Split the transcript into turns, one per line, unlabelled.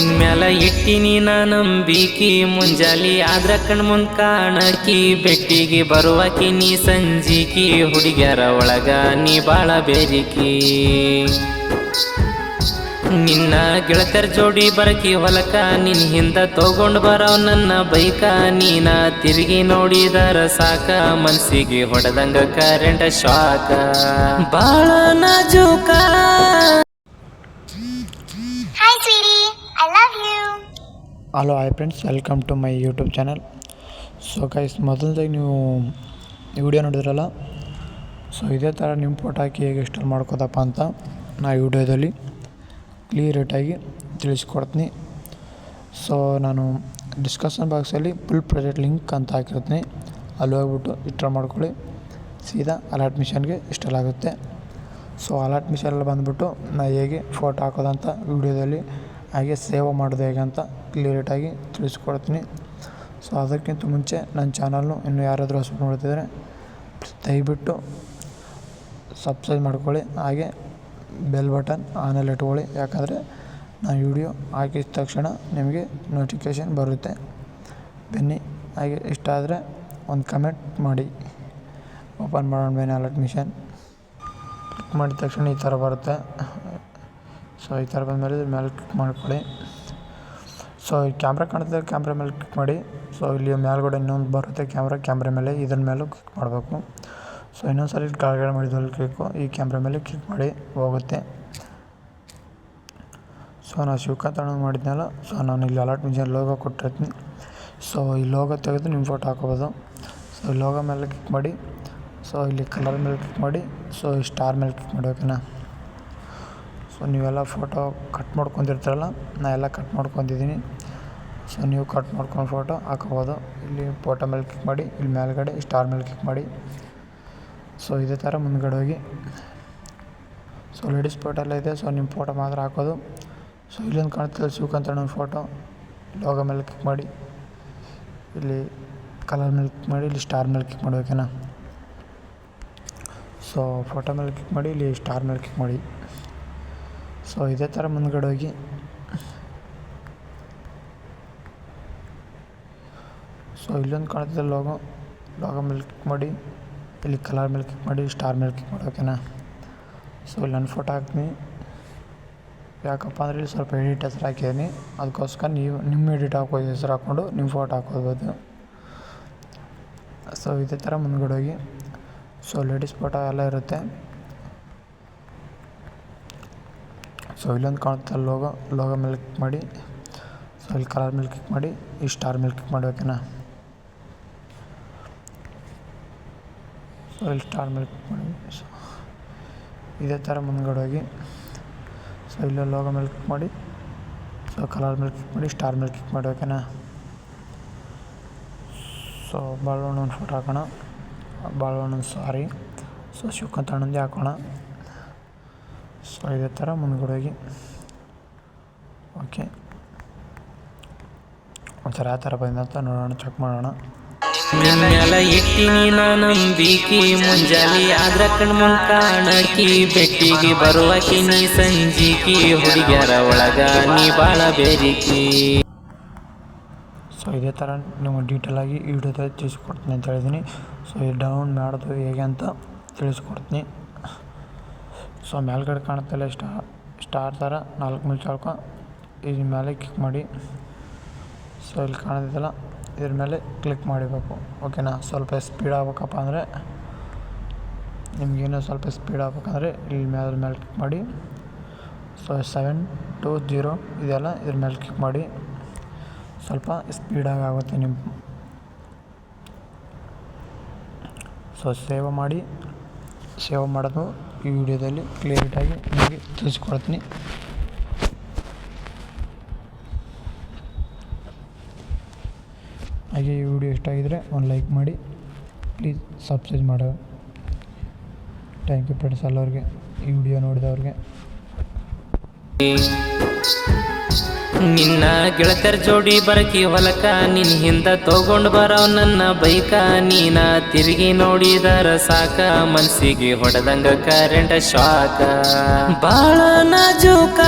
ನಿನ್ ಮ್ಯಾಲ ಇಟ್ಟಿನಿ ನಾ ನಂಬಿಕಿ, ಮುಂಜಾಲಿ ಆದ್ರ ಕಣ್ ಮುಂದ್ ಕಾಣಕಿ ಬೆಟ್ಟಿಗೆ ಬರುವಕಿ ನೀ ಸಂಜಿಕಿ, ಹುಡುಗ್ಯಾರ ಒಳಗ ನೀ ಬಾಳ ಬೇರಿಕಿ. ನಿನ್ನ ಗೆಳತರ ಜೋಡಿ ಬರಕಿ ಹೊಲಕ, ನಿನ್ ಹಿಂದ ತಗೊಂಡ್ ಬರೋ ನನ್ನ ಬೈಕ, ನೀನ ತಿರುಗಿ ನೋಡಿದರ ಸಾಕ, ಮನ್ಸಿಗೆ ಹೊಡೆದಂಗ ಕರೆಂಟ್ ಶಾಕ ಬಾಳ ನಾಜೂಕ.
Hello hi friends welcome to my YouTube channel so guys ಮೊದಲದಾಗಿ ನೀವು ವಿಡಿಯೋ ನೋಡಿದ್ರಲ್ಲ? ಸೊ ಇದೇ ಥರ ನಿಮ್ಮ ಫೋಟೋ ಹಾಕಿ ಹೇಗೆ ಇನ್ಸ್ಟಾಲ್ ಮಾಡ್ಕೋದಪ್ಪ ಅಂತ ನಾ ವಿಡಿಯೋದಲ್ಲಿ ಕ್ಲಿಯರೇಟಾಗಿ ತಿಳಿಸ್ಕೊಡ್ತೀನಿ. ಸೊ ನಾನು ಡಿಸ್ಕಷನ್ ಬಾಕ್ಸಲ್ಲಿ ಫುಲ್ ಪ್ರಾಜೆಕ್ಟ್ ಲಿಂಕ್ ಅಂತ ಹಾಕಿರ್ತೀನಿ. ಅಲ್ಲಿ ಹೋಗ್ಬಿಟ್ಟು ಇನ್ಸ್ಟಾಲ್ ಮಾಡ್ಕೊಳ್ಳಿ. ಸೀದಾ ಅಲರ್ಟ್ ಮಿಷನ್ಗೆ ಇನ್ಸ್ಟಾಲ್ ಆಗುತ್ತೆ. ಸೊ ಅಲರ್ಟ್ ಮಿಷನಲ್ಲಿ ಬಂದುಬಿಟ್ಟು ನಾ ಹೇಗೆ ಫೋಟೋ ಹಾಕೋದಂತ ವಿಡಿಯೋದಲ್ಲಿ ಹಾಗೆ ಸೇವ್ ಮಾಡೋದು ಹೇಗೆ ಅಂತ ಕ್ಲಿಯರೇಟಾಗಿ ತಿಳಿಸ್ಕೊಡ್ತೀನಿ. ಸೊ ಅದಕ್ಕಿಂತ ಮುಂಚೆ ನನ್ನ ಚಾನಲ್ನು ಇನ್ನು ಯಾರಾದರೂ ಹೊಸ ನೋಡ್ತಿದ್ರೆ ದಯವಿಟ್ಟು ಸಬ್ಸ್ಕ್ರೈಬ್ ಮಾಡ್ಕೊಳ್ಳಿ. ಹಾಗೆ ಬೆಲ್ ಬಟನ್ ಆನಲ್ಲಿ ಇಟ್ಕೊಳ್ಳಿ. ಯಾಕಂದರೆ ನಾನು ವಿಡಿಯೋ ಹಾಕಿದ ತಕ್ಷಣ ನಿಮಗೆ ನೋಟಿಫಿಕೇಷನ್ ಬರುತ್ತೆ. ಬನ್ನಿ. ಹಾಗೆ ಇಷ್ಟ ಆದರೆ ಒಂದು ಕಮೆಂಟ್ ಮಾಡಿ. ಓಪನ್ ಮಾಡೋಣ ಬೇನೆ ಅಲರ್ಟ್ ಮಿಷನ್ ಕ್ಲಿಕ್ ಮಾಡಿದ ತಕ್ಷಣ ಈ ಥರ ಬರುತ್ತೆ. ಸೊ ಈ ಥರ ಬಂದಮೇಲೆ ಇದ್ರ ಮೇಲೆ ಕ್ಲಿಕ್ ಮಾಡ್ಕೊಳ್ಳಿ. ಸೊ ಈ ಕ್ಯಾಮ್ರಾ ಕಾಣುತ್ತೆ ಕ್ಯಾಮ್ರಾ ಮೇಲೆ ಕ್ಲಿಕ್ ಮಾಡಿ. ಸೊ ಇಲ್ಲಿ ಮೇಲ್ಗಡೆ ಇನ್ನೊಂದು ಬರುತ್ತೆ ಕ್ಯಾಮ್ರಾ ಕ್ಯಾಮ್ರಾ ಮೇಲೆ ಇದ್ರ ಮೇಲೂ ಕ್ಲಿಕ್ ಮಾಡಬೇಕು. ಸೊ ಇನ್ನೊಂದು ಸಲ ಕೆಳಗಡೆ ಮಾಡಿದಲ್ಲಿ ಕ್ಲಿಕ್ಕು ಈ ಕ್ಯಾಮ್ರಾ ಮೇಲೆ ಕ್ಲಿಕ್ ಮಾಡಿ, ಹೋಗುತ್ತೆ. ಸೊ ನಾನು ಶಿವಕಾಂತ್ ಅಣ್ಣ ಮಾಡಿದ್ನಲ್ಲ ಸೊ ನಾನು ಇಲ್ಲಿ ಅಲರ್ಟ್ ಮಿಷನ್ ಲೋಗೋ ಕೊಟ್ಟಿರ್ತೀನಿ. ಸೊ ಈ ಲೋಗೋ ತೆಗೆದು ನಿಮ್ಮ ಫೋಟೋ ಹಾಕೋಬೋದು. ಸೊ ಲೋಗೋ ಮೇಲೆ ಕ್ಲಿಕ್ ಮಾಡಿ. ಸೊ ಇಲ್ಲಿ ಕಲರ್ ಮೇಲೆ ಕ್ಲಿಕ್ ಮಾಡಿ. ಸೊ ಸ್ಟಾರ್ ಮೇಲೆ ಕ್ಲಿಕ್ ಮಾಡಿ ಓಕೆನಾ ಸೊ ನೀವೆಲ್ಲ ಫೋಟೋ ಕಟ್ ಮಾಡ್ಕೊಂತಿರ್ತಾರಲ್ಲ ನಾ ಎಲ್ಲ ಕಟ್ ಮಾಡ್ಕೊಂತಿದ್ದೀನಿ ಸೊ ನೀವು ಕಟ್ ಮಾಡ್ಕೊಂಡು ಫೋಟೋ ಹಾಕೋಬೋದು. ಇಲ್ಲಿ ಫೋಟೋ ಮೇಲೆ ಕ್ಲಿಕ್ ಮಾಡಿ, ಇಲ್ಲಿ ಮೇಲ್ಗಡೆ ಸ್ಟಾರ್ ಮೇಲೆ ಕ್ಲಿಕ್ ಮಾಡಿ. ಸೊ ಇದೇ ಥರ ಮುಂದ್ಗಡೆ ಹೋಗಿ. ಸೊ ಲೇಡೀಸ್ ಫೋಟೋ ಎಲ್ಲ ಇದೆ. ಸೊ ನಿಮ್ಮ ಫೋಟೋ ಮಾತ್ರ ಹಾಕೋದು. ಸೊ ಇಲ್ಲೊಂದು ಕಾಣ್ತಿಲ್ಲ ಶಿವಕ್ ಅಂತ ಫೋಟೋ ಲೋಗೋ ಮೇಲೆ ಕ್ಲಿಕ್ ಮಾಡಿ. ಇಲ್ಲಿ ಕಲರ್ ಮೇಲೆ ಕ್ಲಿಕ್ ಮಾಡಿ, ಇಲ್ಲಿ ಸ್ಟಾರ್ ಮೇಲೆ ಕ್ಲಿಕ್ ಮಾಡಿ ಓಕೆನಾ ಸೊ ಫೋಟೋ ಮೇಲೆ ಕ್ಲಿಕ್ ಮಾಡಿ, ಇಲ್ಲಿ ಸ್ಟಾರ್ ಮೇಲೆ ಕ್ಲಿಕ್ ಮಾಡಿ. ಸೊ ಇದೇ ಥರ ಮುಂದ್ಗಡೆ ಹೋಗಿ. ಸೊ ಇಲ್ಲೊಂದು ಕಾಣ್ತಿದೆ ಲೋಗೋ ಲೋಗೋ ಮೇಲೆ ಕ್ಲಿಕ್ ಮಾಡಿ, ಇಲ್ಲಿ ಕಲರ್ ಮೇಲೆ ಕ್ಲಿಕ್ ಮಾಡಿ ಸ್ಟಾರ್ ಮೇಲೆ ಕ್ಲಿಕ್ ಮಾಡಿ ಓಕೆನಾ ಸೊ ಇಲ್ಲಿ ನನ್ನ ಫೋಟೋ ಹಾಕ್ತೀನಿ. ಯಾಕಪ್ಪ ಅಂದರೆ ಇಲ್ಲಿ ಸ್ವಲ್ಪ ಎಡಿಟ್ ಹೆಸರು ಹಾಕಿದ್ದೀನಿ. ಅದಕ್ಕೋಸ್ಕರ ನೀವು ನಿಮ್ಮ ಎಡಿಟ್ ಹಾಕೋ ಹೆಸರು ಹಾಕ್ಕೊಂಡು ನಿಮ್ಮ ಫೋಟೋ ಹಾಕೋಬೋದು. ಸೊ ಇದೇ ಥರ ಮುಂದ್ಗಡೆ ಹೋಗಿ. ಸೊ ಲೇಡೀಸ್ ಫೋಟೋ ಎಲ್ಲ ಇರುತ್ತೆ. ಸೊ ಇಲ್ಲೊಂದು ಕಾಣುತ್ತೆ ಲೋಗೋ ಲೋಗೋ ಮೇಲೆ ಕ್ಲಿಕ್ ಮಾಡಿ ಸೊ ಇಲ್ಲಿ ಕಲರ್ ಮೇಲೆ ಕ್ಲಿಕ್ ಮಾಡಿ, ಈ ಸ್ಟಾರ್ ಮೇಲೆ ಕ್ಲಿಕ್ ಮಾಡಿ ಓಕೆನಾ ಸೊ ಇಲ್ಲಿ ಸ್ಟಾರ್ ಮೇಲೆ ಕ್ಲಿಕ್ ಮಾಡಿ. ಸೊ ಇದೇ ಥರ ಮುಂದ್ಗಡೆ ಹೋಗಿ ಸೊ ಇಲ್ಲಿ ಲೋಗೋ ಮೇಲೆ ಕ್ಲಿಕ್ ಮಾಡಿ ಸೊ ಕಲರ್ ಮೇಲೆ ಕ್ಲಿಕ್ ಮಾಡಿ ಸ್ಟಾರ್ ಮೇಲೆ ಕ್ಲಿಕ್ ಮಾಡಿ ಓಕೆನಾ ಸೊ ಒಂದು ಫೋಟೋ ಹಾಕೋಣ. ಬಾಳವಣ್ಣ ಸಾರಿ ಸೊ ಶಿವಕಾಂತ್ ಅಣ್ಣಂದೇ ಹಾಕೋಣ. ಸೊ ಇದೇ ಥರ ಮುಂದ್ಗಡೆ ಹೋಗಿ ಓಕೆ ಒಂಥರ ಆ ಥರ ಬಂದ ನೋಡೋಣ ಚೆಕ್ ಮಾಡೋಣ.
ನಿನ್ ಮ್ಯಾಲ ಇಟ್ಟಿನಿ ನಾನು ನಂಬಿಕಿ ಮುಂಜಾಲಿ ಆದ್ರ ಕಣ್ ಮುಂದ್ ಕಾಣಕಿ ಬೆಟ್ಟಿಗೆ ಬರುವಾಕಿ ನೀ ಸಂಜಿಕಿ ಹುಡುಗ್ಯಾರ ಒಳಗ ನೀ ಬಾಳ ಬೇರಿಕಿ.
ಸೊ ಇದೇ ಥರ ನಿಮಗೆ ಡೀಟೇಲಾಗಿ ಈ ವಿಡಿಯೋದಲ್ಲಿ ತಿಳಿಸ್ಕೊಡ್ತೀನಿ ಅಂತ ಹೇಳಿದ್ದೀನಿ ಸೊ ಈ ಡೌನ್ ಮಾಡೋದು ಹೇಗೆ ಅಂತ ತಿಳಿಸ್ಕೊಡ್ತೀನಿ. ಸೊ ಮೇಲ್ಗಡೆ ಕಾಣುತ್ತಲ್ಲ ಸ್ಟಾ, ಸ್ಟಾರ್ ಥರ ನಾಲ್ಕು ಮಿಲ್ ಇದ್ರ ಮೇಲೆ ಕ್ಲಿಕ್ ಮಾಡಿ. ಸೊ ಇಲ್ಲಿ ಕಾಣೋದಿದೆಯಲ್ಲ ಇದ್ರ ಮೇಲೆ ಕ್ಲಿಕ್ ಮಾಡಬೇಕು. ಓಕೆನಾ? ಸ್ವಲ್ಪ ಸ್ಪೀಡ್ ಆಗ್ಬೇಕಪ್ಪ ಅಂದರೆ, ನಿಮಗೇನೋ ಸ್ವಲ್ಪ ಸ್ಪೀಡ್ ಆಗ್ಬೇಕಂದ್ರೆ ಇಲ್ಲಿ ಮೇಲೆ ಮೇಲೆ ಕ್ಲಿಕ್ ಮಾಡಿ. ಸೊ ಸೆವೆನ್ ಟು ಜೀರೋ ಇದೆಲ್ಲ ಇದ್ರ ಮೇಲೆ ಕ್ಲಿಕ್ ಮಾಡಿ. ಸ್ವಲ್ಪ ಸ್ಪೀಡಾಗಿ ಆಗುತ್ತೆ ನಿಮ್ಮ ಸೊ ಸೇವ್ ಮಾಡಿ. ಸೇವ್ ಮಾಡೋದು ಈ ವಿಡಿಯೋದಲ್ಲಿ ಕ್ಲಿಯರಿಟಾಗಿ ನಿಮಗೆ ತಿಳಿಸ್ಕೊಡ್ತೀನಿ. ಹಾಗೆ ಈ ವಿಡಿಯೋ ಇಷ್ಟ ಆಗಿದರೆ ಒಂದು ಲೈಕ್ ಮಾಡಿ. ಪ್ಲೀಸ್ ಸಬ್ಸ್ಕ್ರೈಬ್ ಮಾಡೋ. ಥ್ಯಾಂಕ್ ಯು ಫ್ರೆಂಡ್ಸ್, ಎಲ್ಲರಿಗೆ ಈ ವಿಡಿಯೋ ನೋಡಿದವ್ರಿಗೆ.
ನಿನ್ನ ಗೆಳತರ ಜೋಡಿ ಬರಕಿ ಹೊಲಕ, ನಿನ್ ಹಿಂದ ತಗೊಂಡ್ ಬರೋ ನನ್ನ ಬೈಕ. ನೀನ ತಿರುಗಿ ನೋಡಿದರ ಸಾಕ, ಮನ್ಸಿಗೆ ಹೊಡೆದಂಗ ಕರೆಂಟ್ ಶಾಕ ಬಾಳ ನಾಜೂಕ.